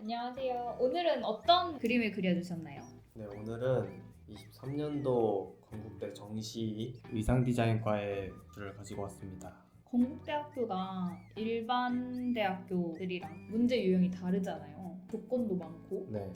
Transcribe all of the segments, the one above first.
안녕하세요. 오늘은 어떤 그림을 그려주셨나요? 네, 오늘은 23년도 건국대 정시 의상 디자인과의 줄을 가지고 왔습니다. 건국대학교가 일반 대학교들이랑 문제 유형이 다르잖아요. 조건도 많고. 네,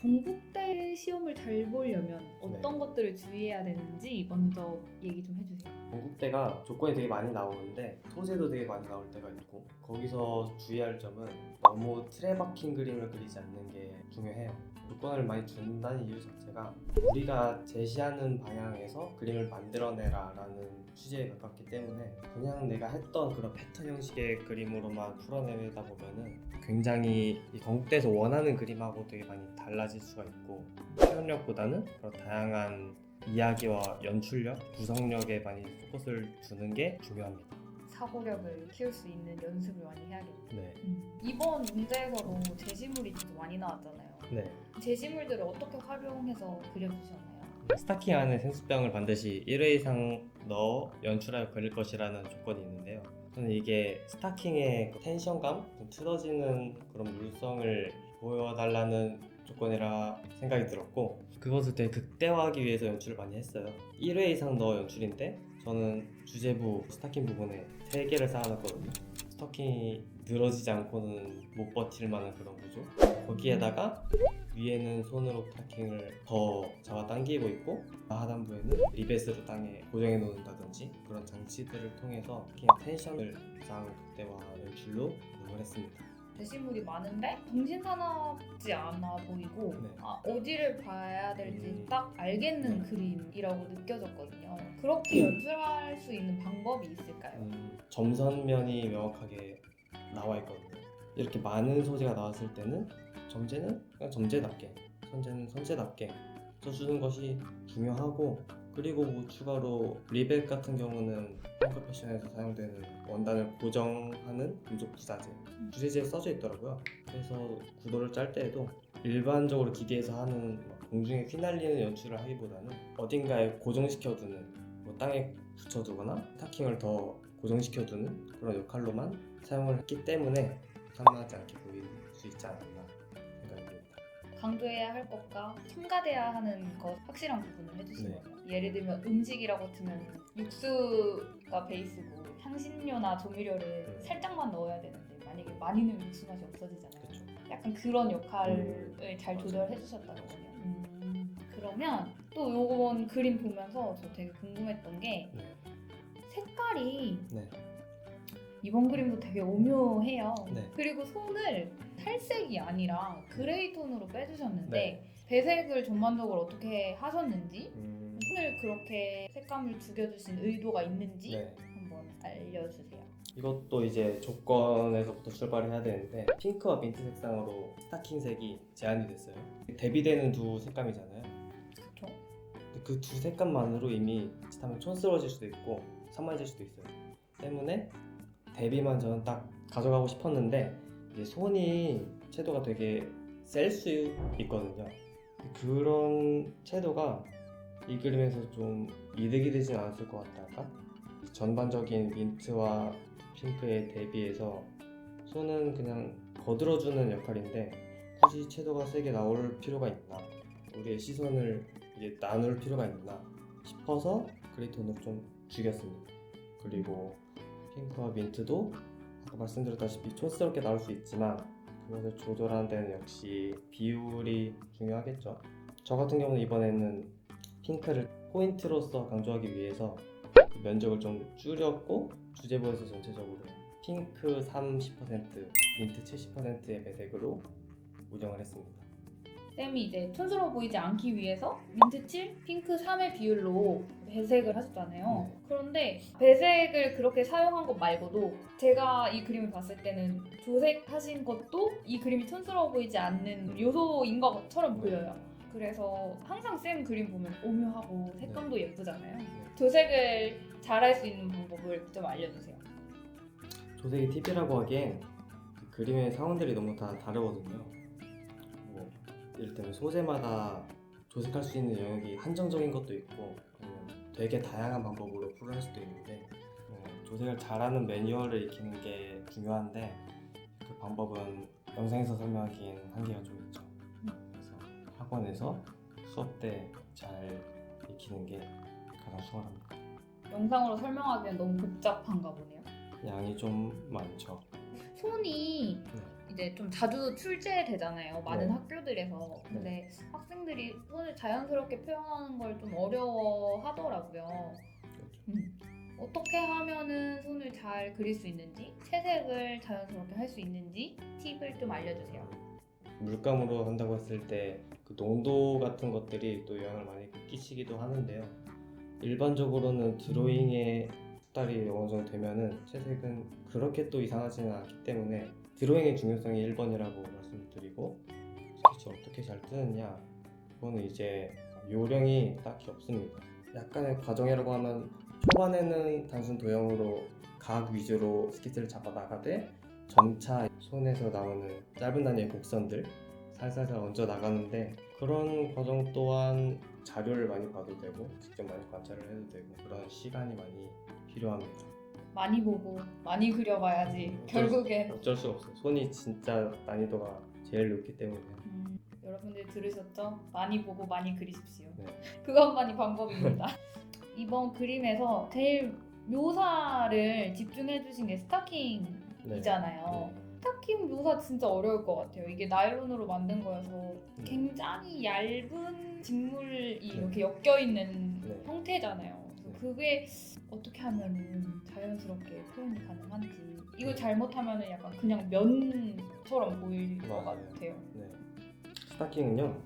건국대 시험을 잘 보려면 어떤 것들을 주의해야 되는지 먼저 얘기 좀 해주세요. 건국대가 조건이 되게 많이 나오는데 소재도 되게 많이 나올 때가 있고 거기서 주의할 점은 너무 틀에 박힌 그림을 그리지 않는 게 중요해요. 조건을 많이 준다는 이유 자체가 우리가 제시하는 방향에서 그림을 만들어내라 라는 취지에 가깝기 때문에 그냥 내가 했던 그런 패턴 형식의 그림으로만 풀어내다 보면은 굉장히 이 건국대에서 원하는 그림하고 되게 많이 달라질 수가 있고 표현력보다는 그런 다양한 이야기와 연출력, 구성력에 많이 포커스를 두는 게 중요합니다. 사고력을 키울 수 있는 연습을 많이 해야겠네요. 네. 이번 문제에서도 제시물이 진짜 많이 나왔잖아요. 네. 제시물들을 어떻게 활용해서 그려주셨나요? 스타킹 안에 생수병을 반드시 1회 이상 넣어 연출하여 그릴 것이라는 조건이 있는데요. 저는 이게 스타킹의 그 텐션감, 좀 틀어지는 그런 물성을 보여달라는 조건이라 생각이 들었고 그것을 되게 극대화하기 위해서 연출을 많이 했어요. 1회 이상 넣어 연출인데 저는 주제부 스타킹 부분에 3개를 쌓아놨거든요. 스타킹이 늘어지지 않고는 못 버틸 만한 그런 구조. 거기에다가 위에는 손으로 스타킹을 더 잡아 당기고 있고 하단부에는 리벳으로 땅에 고정해 놓는다든지 그런 장치들을 통해서 스타킹의 텐션을 가장 극대화 연출로 운영을 했습니다. 제시물이 많은데 정신사납지 않아 보이고 네. 아, 어디를 봐야 될지 음. 딱 알겠는 네. 그림이라고 느껴졌거든요. 그렇게 연출할 수 있는 방법이 있을까요? 음, 점선면이 명확하게 나와 있거든요. 이렇게 많은 소재가 나왔을 때는 점재는 그냥 점재답게, 선재는 선재답게 써주는 것이 중요하고 그리고 뭐 추가로 리벳 같은 경우는 펑크 패션에서 사용되는 원단을 고정하는 금속 부자재 주제지에 써져 있더라고요. 그래서 구도를 짤 때에도 일반적으로 기계에서 하는 막 공중에 휘날리는 연출을 하기보다는 어딘가에 고정시켜두는 뭐 땅에 붙여두거나 타킹을 더 고정시켜두는 그런 역할로만 사용을 했기 때문에 상하지 않게 보일 수 있지 않았나. 강조해야 할 것과 첨가돼야 하는 것 확실한 부분을 해주신 네. 거예요. 예를 들면 음식이라고 치면 육수가 베이스고 향신료나 조미료를 음. 살짝만 넣어야 되는데 만약에 많이 넣으면 육수 맛이 없어지잖아요. 그렇죠. 약간 그런 역할을 음, 잘. 조절해 주셨다는 거예요. 음, 그러면 또 요번 그림 보면서 저 되게 궁금했던 게 네. 색깔이 네. 이번 그림도 되게 오묘해요. 네. 그리고 손을 탈색이 아니라 그레이 톤으로 빼주셨는데 네. 배색을 전반적으로 어떻게 하셨는지 음, 손을 그렇게 색감을 죽여주신 의도가 있는지 네. 한번 알려주세요. 이것도 이제 조건에서부터 출발을 해야 되는데 핑크와 민트 색상으로 스타킹 색이 제한이 됐어요. 대비되는 두 색감이잖아요. 그쵸? 그 두 색감만으로 이미 짓하면 촌스러워질 수도 있고 산만해질 수도 있어요. 때문에 대비만 저는 딱 가져가고 싶었는데 이제 손이 채도가 되게 셀 수 있거든요. 그런 채도가 이 그림에서 좀 이득이 되진 않았을 것 같다 할까? 전반적인 민트와 핑크에 대비해서 손은 그냥 거들어주는 역할인데 굳이 채도가 세게 나올 필요가 있나? 우리의 시선을 이제 나눌 필요가 있나 싶어서 그레이톤으로 좀 죽였습니다. 그리고 핑크와 민트도 말씀드렸다시피 촌스럽게 나올 수 있지만 그것을 조절하는 데는 역시 비율이 중요하겠죠. 저 같은 경우는 이번에는 핑크를 포인트로서 강조하기 위해서 그 면적을 좀 줄였고 주제부에서 전체적으로 핑크 30%, 민트 70%의 배색으로 운영을 했습니다. 쌤이 이제 촌스러워 보이지 않기 위해서 민트 7, 핑크 3의 비율로 배색을 하셨잖아요. 네. 그런데 배색을 그렇게 사용한 것 말고도 제가 이 그림을 봤을 때는 조색하신 것도 이 그림이 촌스러워 보이지 않는 요소인 것처럼 네. 보여요. 그래서 항상 쌤 그림 보면 오묘하고 색감도 네. 예쁘잖아요. 조색을 잘할 수 있는 방법을 좀 알려주세요. 조색이 팁이라고 하기엔 그 그림의 상황들이 너무 다 다르거든요. 뭐 이를테면 소재마다 조색할 수 있는 영역이 한정적인 것도 있고 아니면 되게 다양한 방법으로 풀을 수도 있는데 어, 조색을 잘하는 매뉴얼을 익히는 게 중요한데 그 방법은 영상에서 설명하기엔 한계가 좀 있죠. 그래서 학원에서 수업 때 잘 익히는 게 가장 수월합니다. 영상으로 설명하기엔 너무 복잡한가 보네요. 양이 좀 많죠. 손이 이제 좀 자주 출제되잖아요. 많은 네. 학교들에서. 근데 학생들이 손을 자연스럽게 표현하는 걸 좀 어려워 하더라고요. 그렇죠. 음. 어떻게 하면은 손을 잘 그릴 수 있는지, 채색을 자연스럽게 할 수 있는지 팁을 좀 알려주세요. 물감으로 한다고 했을 때 그 농도 같은 것들이 또 영향을 많이 끼치기도 하는데요. 일반적으로는 드로잉에 숙달이 어느 정도 되면은 채색은 그렇게 또 이상하지는 않기 때문에 드로잉의 중요성이 1번이라고 말씀드리고 스케치 어떻게 잘 뜨느냐 그거는 이제 요령이 딱히 없습니다. 약간의 과정이라고 하면 초반에는 단순 도형으로 각 위주로 스케치를 잡아 나가되 점차 손에서 나오는 짧은 단위의 곡선들 살살살 얹어 나가는데 그런 과정 또한 자료를 많이 봐도 되고 직접 많이 관찰을 해도 되고 그런 시간이 많이 필요합니다. 많이 보고 많이 그려봐야지 음, 결국엔 어쩔 수 없어요. 손이 진짜 난이도가 제일 높기 때문에 음, 여러분들 들으셨죠? 많이 보고 많이 그리십시오. 네. 그것만이 방법입니다. 이번 그림에서 제일 묘사를 집중해 주신 게 스타킹이잖아요. 네. 스타킹 묘사 진짜 어려울 것 같아요. 이게 나일론으로 만든 거여서 네. 굉장히 얇은 직물이 네. 이렇게 엮여 있는 네. 형태잖아요. 네. 그게 어떻게 하면은 자연스럽게 표현이 가능한지 이거 잘못하면 은 약간 그냥 면처럼 보일 것 맞아요. 같아요. 네. 스타킹은요.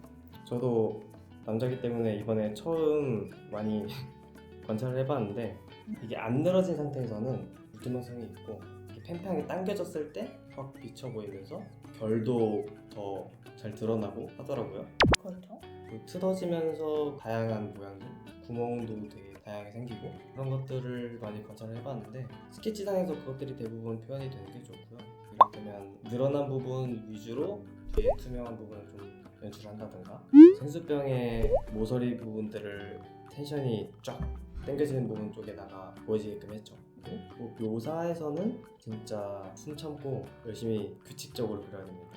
저도 남자기 때문에 이번에 처음 많이 관찰을 해봤는데 이게 안 늘어진 상태에서는 물투명성이 있고 이렇게 팽팽하게 당겨졌을 때 확 비쳐 보이면서 결도 더 잘 드러나고 하더라고요. 그렇죠. 그리고 틀어지면서 다양한 모양들, 구멍도 되게 다양하게 생기고 그런 것들을 많이 관찰을 해봤는데 스케치상에서 그것들이 대부분 표현이 되는 게 좋고요. 이를테면 늘어난 부분 위주로 뒤에 투명한 부분을 좀 연출한다든가 생수병의 모서리 부분들을 텐션이 쫙 당겨지는 부분 쪽에다가 보여지게끔 했죠. 그리고 묘사에서는 진짜 숨 참고 열심히 규칙적으로 그려야 됩니다.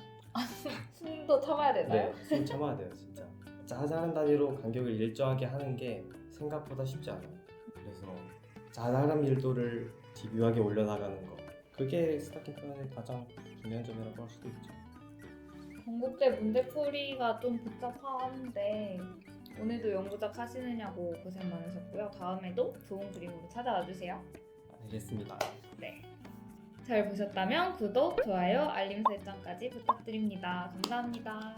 숨도 참아야 되나요? 네, 숨 참아야 돼요, 진짜. 자잘한 단위로 간격을 일정하게 하는 게 생각보다 쉽지 않아요. 그래서 자잘한 밀도를 집요하게 올려나가는 거. 그게 스타킹 표현의 가장 중요한 점이라고 할 수도 있죠. 전국대 문제풀이가 좀 복잡한데 오늘도 영구작 하시느냐고 고생 많으셨고요. 다음에도 좋은 그림으로 찾아와 주세요. 알겠습니다. 네. 잘 보셨다면 구독, 좋아요, 알림 설정까지 부탁드립니다. 감사합니다.